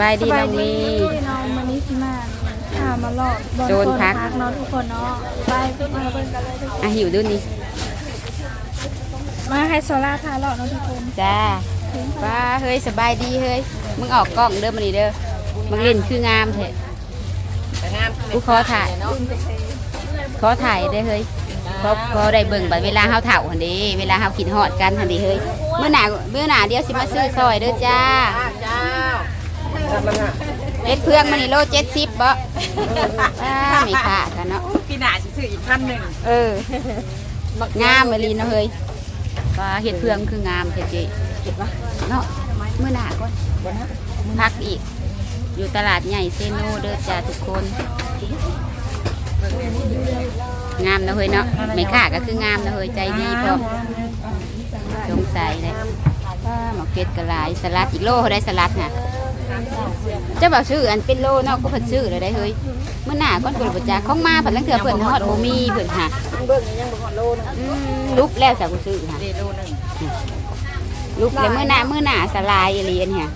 บายดีน้องมี น้องมันนี่สิมาพามาหลอดบอลโจรพัก เนาะทุกคนเนาะไปมาเบิ่งกันเลยทุกคนอะหิวดูนี่มาให้โซล่าพาหลอดเนาะทุกคนจ้าว้าเฮ้ยสบายดีเฮ้ยมึงออกกล้องเด้อมานี่เด้อมึงเล่นคืองามแท้กูขอถ่ายขอถ่ายได้อเฮ้ยเพราะเพราะได้เบิ่งบัดเวลาเฮาเฒ่าหั่นเด้เวลาเฮากินฮอดกันหั่นเด้เฮ้ยเมื่อหน้าเมื่อหน้าเดี๋ยวสิมาซื้อซอยเด้อจ้า เฮ็ดเพื่องมานี่โล70บ่ว้าไม่ขากันเนาะปีหน้าสิซื้ออีกพันหนึ่งเออ งามเลยลีเนาะเฮ้ยว่าเห็ดเพื่องคืองามเท่เจเนาะเมื่อหน้าก่อนพักอีก อยู่ตลาดใหญ่เซโนเด้อจ้าทุกคน งามนะเฮ้ยเนาะไม่ค่าก็คืองามนะเฮ้ยใจดีพอสงสัยเลยว่าหมอเก็ดกระลายสลัดอีกโลเขาได้สลัดน่ะ เจ้าบ่าวซื้ออันเป็นโลเนาะก็เพิ่นซื้อเลยได้เฮ้ยเมื่อหน้าก่อนเพิ่นบ่จ้าของมาเพิ่นลังเถื่อเพิ่นฮอดโอมีเพิ่นหาเบิ่งยังบ่ฮอดโลนึงอืมลุกแล้วสาวกูซื้อค่ะเดโลนึงลุกแล้วเมื่อหน้าเมื่อหน้าสลายอีเลียนเนี่ย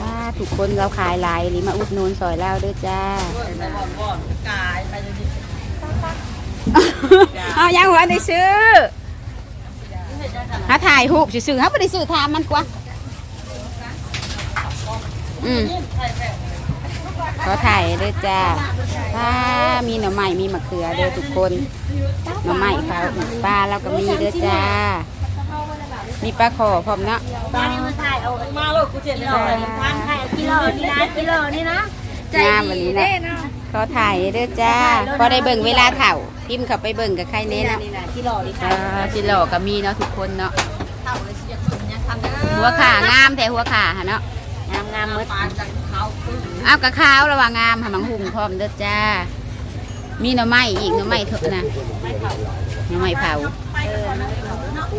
ว่าทุกคนเราขายหลายอีหลีมาอุดหนุนซอยเราเด้อจ้าไปบ่บ่กายไปจนสิเอายังหัวได้ซื้อหาถ่ายรูปซื้อๆเขาไม่ได้ซื้อทามมันกว่า อืมขอถ่ายเด้อจ้าถ้ามีหน่อไม้มีมะเขือเด้อทุกคนหน่อไม้เขาปลาเราก็มีเด้อจ้า มีปลาขอพร้อมเนาะตานี่มาถ่ายเอามาโลกกูเจ็ดเลยพันถ่ายกิโลนี่นะกิโลนี่นะงามวันนี้นะขอถ่ายเด้อจ้าพอได้เบิ่งเวลาเถ่าพิมพ์เข้าไปเบิ่งกับใครเน้เนาะนี่นะกิโลนี่อ่าจิหลอกก็มีเนาะทุกคนเนาะเท่าเลยสิจะขึ้นยังทำเด้อหัวขางามแต่หัวขาหะเนาะ งามงามมืดปานจากเขาขึ้นเอากระขาวระหว่างงามหามังหุงพร้อมเด้อจ้า มีหน่อไม้อีกหน่อไม้เถอะนะหน่อไม้เผา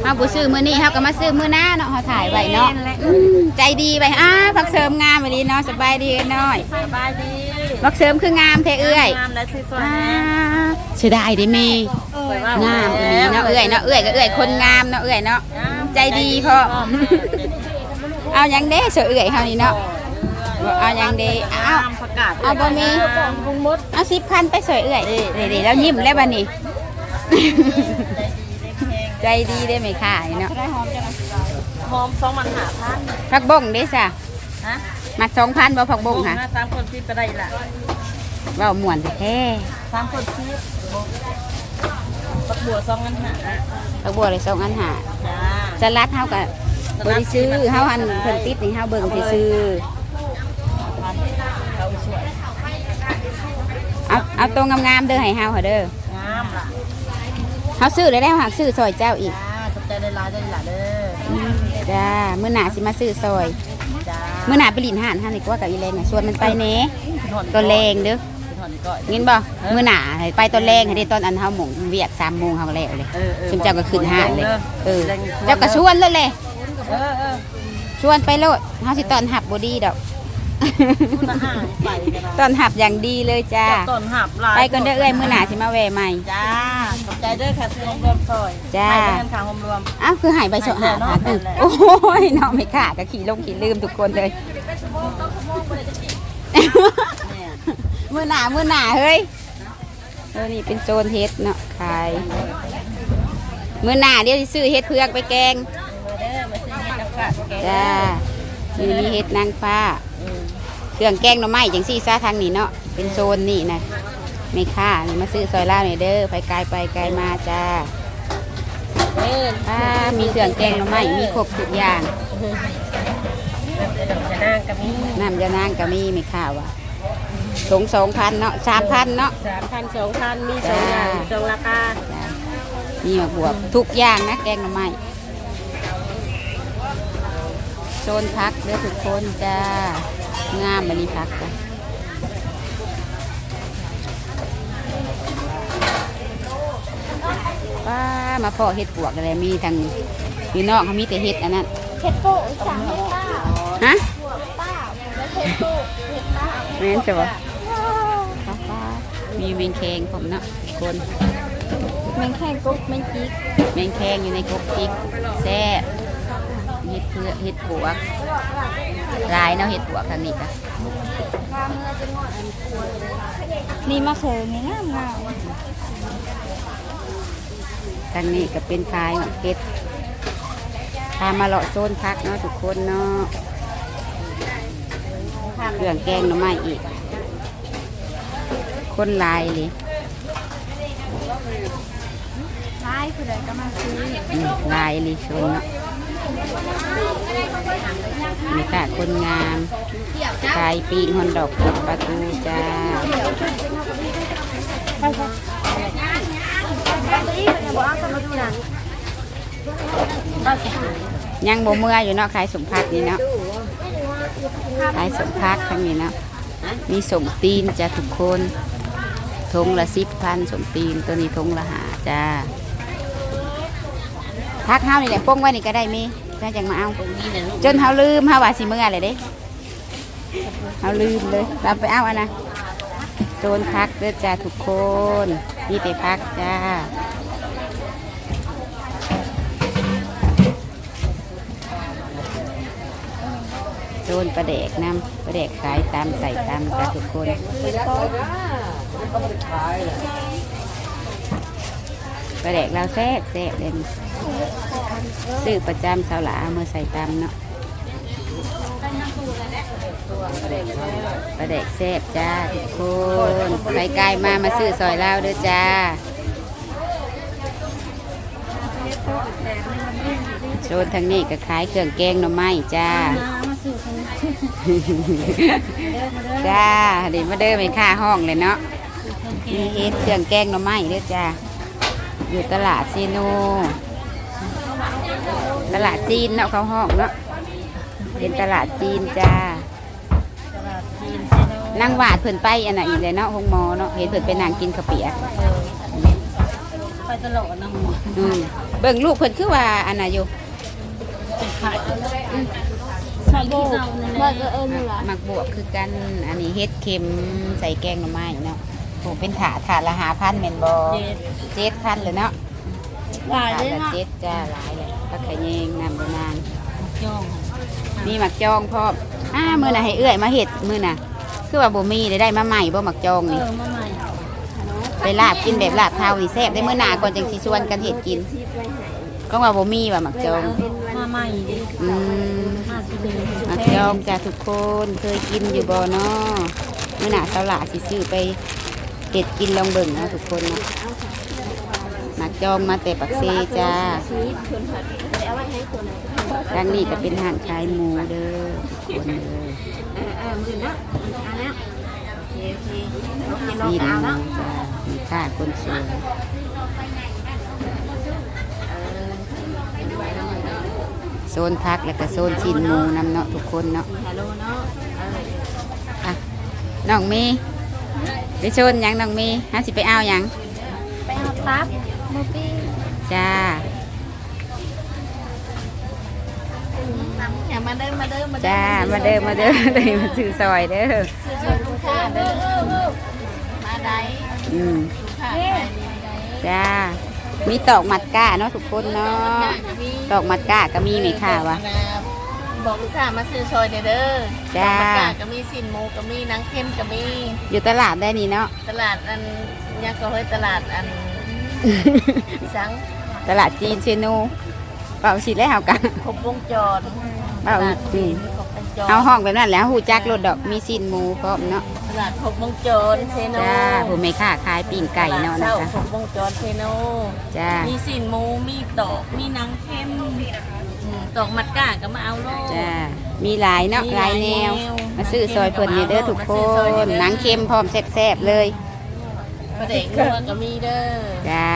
เฮาบ่ซื้อมื้อนี้เฮาก็มาซื้อมื้อหน้าเนาะเฮาถ่ายไว้เนาะอืมใจดีไปอ้าผักเสริมงามไปดีเนาะสบายดีกันหน่อยสบายดีผักเสริมคืองามแท้เอื้อยงามและสวยอ่าๆเสียดายเด้แม่สวยมากงามอีหลีเนาะเอื้อยเนาะเอื้อยก็เอื้อยคนงามเนาะเอื้อยเนาะใจดีพอ เอาหยังเด้เสือเอื้อยเฮานี่เนาะเอาหยังเด้เอาประกาศเอาบ่มีเอาสิบพันไปสวยเอื้อยเด้ๆแล้วยิ้มแล้วบัดนี้ ใจดีได้ไหมค่ะเนาะหอมสองมันหาพันผักบงเด้จ้ะฮะมัดสองพันบ่ผักบงค่ะสามคนคิดไปได้ละเว้าม่วนแท้สามคนคิดปักบัวสองมันหาผักบัวเลยสองอันหาจ้าสลัดเฮาก็บ่ ได้ซื้อเฮาหันเพิ่นติดนี่เฮาเบิ่งซื่อๆพันเขาสวยเอาเอาตัวงามๆเด้อให้เฮาเหรอเด้องามล่ะเฮาซื้อแล้วแล้วหักซื้อซอยเจ้าอีกจ้าขอบใจได้ลายได้หลายเด้อจ้ามื้อหน้าสิมาซื้อซอยจ้ามื้อหน้าไปลินหานหาดีกว่ากับอีแรงน่ะชวนมันไปแหน่ตัวแรงเด้อถอนก่อนงินบ่มื้อหน้าให้ไปตอนแรงให้ได้ตอนอันเฮาหมงเวียก3โมงเฮาก็แล้วเลยเออเออซึ่งเจ้าก็ขึ้นห้านเลยเออแรงเจ้าก็ชวนเลยเลย เออเออชวนไปโลดเฮาสิตอนหับบ่ดีดอกทหารไปกันตอนหับอย่างดีเลยจ้าต้นหับลายไปก่อนเด้อเอ้ยมื้อหน้าสิมาแวะใหม่ จ้าขอบใจเด้อค่ะซื้อรวมซอยจ้าไปเงินขาหอมรวม อ้าวคือหายไปเฉาะหาหายไปแล้วโอ้ยน้องไม่ขาก็ขี่ลงขี่ลืมทุกคนเลยเนี่ยมื่อหนามื่อหนาเฮ้ยเออนี่เป็นโซนเฮ็ดเนาะขาย มื่อหนาเดี๋ยวสิซื้อเฮ็ดเพือกไปแกง เด้อมาซื้อเห็ด กับข้าวแกงจ้านี่มีเฮ็ดนางฟ้า เครื่องแกงหน่อไม้จังซี่ซาทางนี้เนาะ เป็นโซนนี่นะไม่ค่านี่มาซื้อซอยล่าวหน่อยเด้อ ไปไกลไปไกลมาจ้าเด้ออ่ามีเครื่องแกงหน่อไม้ มีครบทุกอย่างจะนั่งกับมีน้ำยานางก็มีไม่ค่าว่ะสงสองพันเนาะสามพันเนาะสามพันสองพันมีสองอย่างสองราคาจ้ะมีหมกบวบทุกอย่างนะแกงหน่อไม้ โซนพักเด้อทุกคนจ้างามมันนี้พักจ้ะป้ามาพ่อเห็ดปวกอะไรมีทางอยู่นอกเขามีแต่เห็ดอันนั้นเห็ดโป้สั่งให้ป้าฮะหัวป้าแล้วเห็ดโป้เห็ดป้าแม่นใช่ปะป้ามีเมงแคงผมเนาะทุกคนแมงแข้งกุ๊กแมงจิกแมงแคงอยู่ในกบจิกแซ่บ เห็ดคือเห็ดปวกลายเนาะเห็ดปวกทางนี้ค่ะนี่มะเขือนี่งามงามทางนี้ก็เป็นคายเห็ดพามาเลาะโซนพักเนาะทุกคนเนาะเครื่องแกงหน่อไม้อีก คนหลายเลยไล่คือใดก็มาซื้ออืมลายลีชนเนาะ นี่ค่ะคนงามขายปีกฮอนดอกกับประตูจ้าไปไปยังบ่เมื่ออยู่เนาะขายสมพักนี่เนาะขายสมพักทั้งนี้เนาะมีสมตีนจ้าทุกคนทงละสิบพันสมตีนตัวนี้ทงละหาจ้า พักเฮานี่แหละป้งไว้นี่ก็ได้มีจ้าจังมาเอาจนเฮาลืมเฮาว่าสิเมื่อเลยเด้เฮาลืมเลยเราไปเอาอันนะโซนพักเด้อจ้าทุกคนนี่ไปพักจ้าโซนประเดกน้ำประเดกขายตามใส่ตามจ้าทุกคนประเดกเราแซ่บแซ่บเลยนี่ ซื้อประจำสาวหลาเอามื่อใส่ตามเนาะประเดกแซ่บจ้าทุกคนไปไกลมามาซื้อซอยเล่าวเด้อจ้าโซนทางนี้ก็ขายเครื่องแกงหน่อไม้จ้ามาซื้อคนจ้าเดี๋ยวมาเดินไปค่าห้องเลยเนาะมีเฮ็ดเครื่องแกงหน่อไม้เด้อจ้าอยู่ตลาดซีโน ตลาดจีนเนาะเขาห้องเนาะเป็นตลาดจีนจ้านั่งวาดเพิ่นไปอันน่ะอีกเลยเนาะห้องหมอเนาะเห็นเพิ่นไปนั่งกินข้าวเปียกไปตลอดนะหมออืมเบิ่งลูกเพิ่นคือว่าอันน่ะอยู่ใส่โบกว่าจะเอิญอยู่ละมักบวบคือกันอันนี้เฮ็ดเค็มใส่แกงหน่อไม้เนาะโหเป็นถาดถาดละหาพันแม่นบ่เจ็ดเจ็ดพันเลยเนาะหลายถาเลดยละเนาะเจ็ดจ้าหลายเลย ก็ขะแยงนำประมาณจ้องมีหมักจองพร้อมอ้ามื้อน่ะให้เอื้อยมาเฮ็ดมื้อน่ะ คือว่าบ่มีได้ได้มาใหม่บ่หมักจองเอนี่ อมาใหม่ไปลาบกินแบบลาบเท้านี่แซ่บได้มื้อหน้าก่อนจังสิชวนกันเฮ็ดกินก็ว่าบ่มีว่าหมักจอง มาใหม่ดิอืม มาสิเดือนหมักจองจ้าทุกคนเคยกินอยู่บ่เนาะมื้อหน้าเสาหลาสิซื้อไปเฮ็ดกินลองเบิ่งเนาะทุกคนเนาะหมัก จองมาแต่ปักเซจ้าทางนี้ก็เป็นห้างขายหมูเด้อคนเด้อเออเออมือนะอันนี้โอเคโอเคโอเคลองนี่เอานะนาะจ้ามีค่าคนสวยโซนพักแล้วก็โซนชินหมูนำเนาะทุกคนเนาะฮัลโหลเนาะอะน้องมีไปโซนยังน้องมีฮะสิไปเอายัง ไปเอาตับ หมูปิ้งจ้าอย่ามาเดินมาเดินมาจ้ามาเด้อมาเด้อเลยมาซื้อซอยเด้อช่วยลูกค้าเด้อมาได้อืมลูกค้าจ้า มีตอกมัดก้าเนาะทุกคนเนาะตอกมัดก้าก็มีไหมค่ะวะบอกลูกค้ามาซื้อซอยเด้อจ้าปากกาก็มีสินหมูก็มีหนังเข้มก็มี อยู่ตลาดได้นี่เนาะ ตลาดอันยังก็เฮ้ยตลาดอัน สังตลาดจีนเชนูเปล่าสิแล้วเฮากันครบวงจรเปล่าตลาดอืจีมนครบวงจรเอาห้องแบบนั้นแหล้วหูจักรถดอกมีสินหมูพร้อมเนาะตลาดครบวงจรเซโนจ้าผู้ไม่ค่าขายปิ้งไก่เนาะตลดนะเช้าคะครบวงจรเซโนจ้ามีสินหมูมีตอกมีหนังเข้มอืมตอกมัดกาก็มาเอาโลดจ้ามีหลายเนาะมีหหลาลายยแนวแนว มาซื้อซอยเพิ่นเนี่ยเด้อทุกคมาซื้อซอยเด้นอหนังเค็มพร้อมแซ่บๆเลย ประเด็กงัวก็มีเด้อจ้า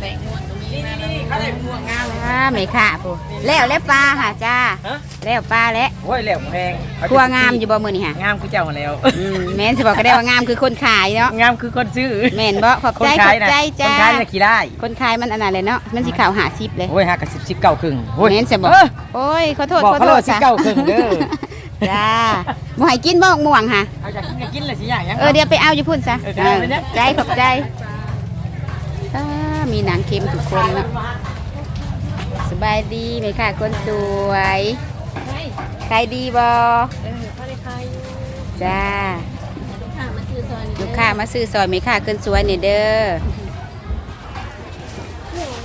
แบ่งงัวก็มีมานี่เขาได้งัวงามอ่าไม่ค่ะผู้แล้วแล้วปลาค่ะจ้าฮะแล้วปลาแล้วโอ้ยแล้วแพงเอครัวงามอยู่บ่มื้อนี่ค่ะงามคือเจ้ามาแล้วอืมแม่นสิบอกก็ได้ว่างามคือคนขายเนาะงามคือคนซื้อแม่นบ่ขอบคนใจขขาอยบนะใจคจ้านขายน่ะขี้ได้คนขายมันอันนั้นเลยเนาะมันสิขาวหาซิบเลยโอ้ยหากับสิบสิบเก้าครึ่งโอ้ยแม่นสิบอกเออโอ้ยขอโทษบอกขอเขาโทโลษดสิเก้าครึ่งเด้อ จ้าบ่ให้กินบ่ม่วงค่ะ เอาอยากกินก็กินเลยสิอย่างยัง เออเดี๋ยวไปเอาอยู่พุ่นซะเออได้ไปเนี่ย ใจขอบใจอ่ามีหนังเค็มทุกคนเนาะสบายดีไหมค่ะคนสวยขายดีบ่จ้าค่ะมาซื้อซอยนี้ลูกค้ามาซื้อซอยไหมค่ะคนสวยนี่เด้อ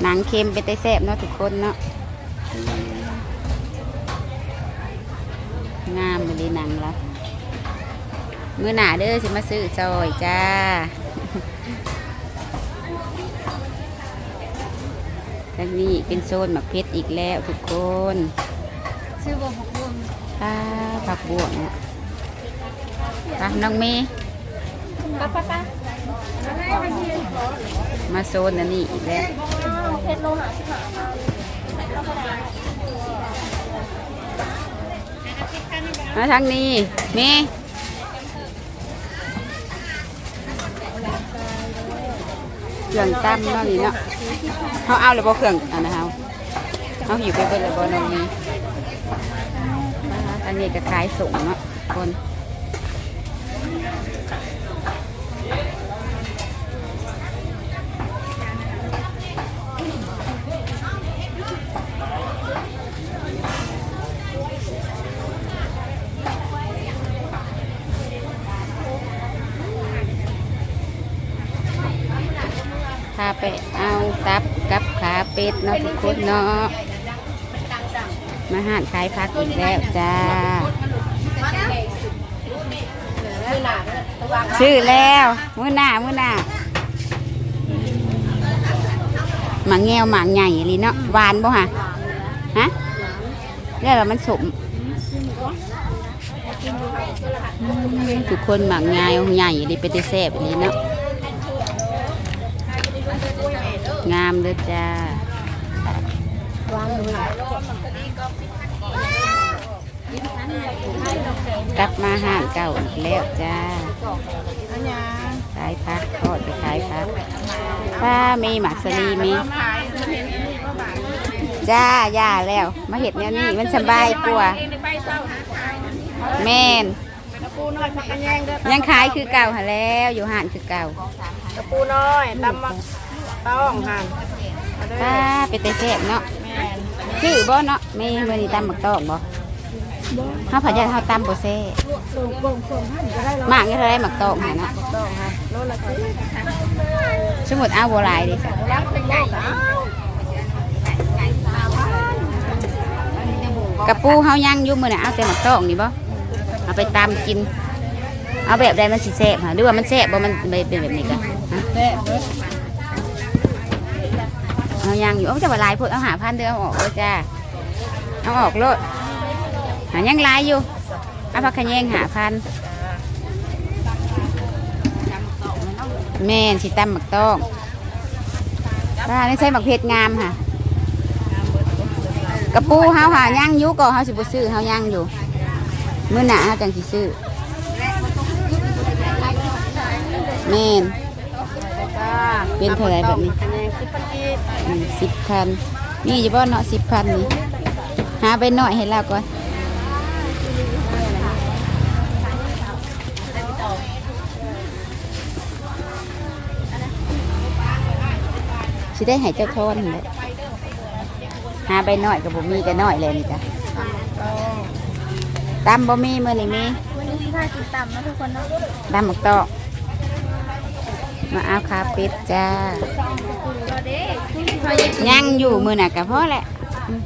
หนังเค็มเป็นไตแซ่บเนาะทุกคนเนาะ หนังละมือหนาเด้อสิมาซื้อซอยจ้าทางนี้เป็นโซนหมักเพชรอีกแล้วทุกคนซื้อบ่หกวงป้าผักบวกเนี่ยป้าน้องเมย์ป้าป้าป้ามาโซนอันนี้อีกแล้วเพชรโลหะสิบห้า มาทางนี้มย์เครื่องตั้มเนาะนี่เนาะเขาเอาเลยบ่เครื่องอันนะเขาเขาหิวไปเบิดเลยบ่น้องเมย์อันนี้ก็ขายส่งเนาะคน พาไปเอาตับกับขาเป็ดเนาะทุกคนเนาะมาหานขายพักอีกแล้วจ้า ซื้อแล้วมือหน้ามือหน้าหมางแงวหมางใหญ่ลีเนาะหวานบ่ฮะฮะเรียกว่ามันสมทุกคนหมางแงวใหญ่ลีเป็นได้แซ่บลีเนาะ งามเด้อจ้ากลับมาห้างเก่าอีกแล้วจ้าขายพักทอดไปขายพักป้ามีหมักสลีมี จ้าย่าแล้ว มาเห็ดแนวนี้มันสบายกว่าแม่นยังขายคือเก่าหาแล้ว อยู่ห่านคือเก่า กระปูน้อยตำมักต้องห่างป้าเป็นแต่แซ่บเนาะชื่อบ่เนาะไม่เมื่อนี้ตำบักตอกบ่ข้าวผัดยาข้าวตำบ่แซ่บมากนี่เท่าไรหมักตอกหาเนาะต้องฮะโลละสิสมมุติเอาบ่หลายดิจ้ะรักเป็นใหญ่ก็เอากระปูเฮายังอยู่มื้อน่ะเอาแต่หมักตอกนี่บ่เอาไปตำกิน เอาแบบใดมันสิแซ่บหะหรือว่ามันแซ่บบ่มันเป็นแบบนี้กันแซ่บเอายังอยู่เอาจะว่าลายพุ่นเอาหาพันเด้อเอาออกเลยจ้าเอาออกโลดหายังลายอยู่เอาผักขยงหาพันแม่นสิตำหมักต้องป้านี่ใช้หมักเพชรงามค่ะกระปูเฮาหาย่างอยุก็เฮาสิบ่ซื้อเฮาย่างอยู่มื้อหน้าเฮาจังสิซื้อ แม่นจ้าเป็นเท่าไหร่แบบนี้คะแนนสิบปันกีบอืมสิบพันนี่จะบ่เนาะสิบพันนี่หาไปหน่อยให้เราก่อนสิได้ให้เจ้าทอนนั่นแหละหาไปหน่อยกับบ่มีก็น้อยเลยนี่จ้ะตำบ่มีมื้อนี้มีวันนี้สิพากินต่ำนะทุกคนเนาะตำหมกตอก มาเอาคาเป็ดจ้าเราเด้ยังอยู่มือหนักกับพ่อแหละอืม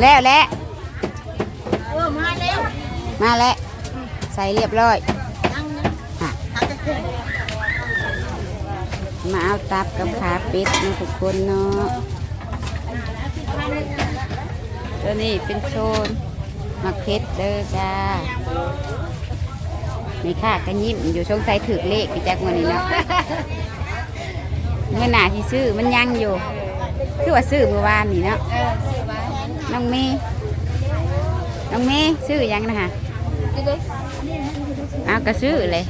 แล้วแหล้วเออมาแล้วมาแล้วใส่เรียบร้อยนั่งนะอะทำจะเสร็จมาเอาตับกับขาเป็ดนะทุกคนเนาะตัวนี้เป็นโซนมักเพชรเด้อจ้า ไม่ค่ะกันยิ้มอยู่ช่วงใส่ถือเลขพี่แจ็ควันนี้เนาะเมื่อหนาที่ซื้อมันยังอยู่ คือว่าซื้อเมื่อวานนี่เนาะเออซื้อไว้น้องเมย์น้องเมย์ซื้อยังนะคะเอากระซื้อเลย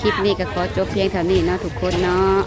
คลิป นี้ก็ขอจบเพียงเท่านี้เนาะทุกคนเนาะ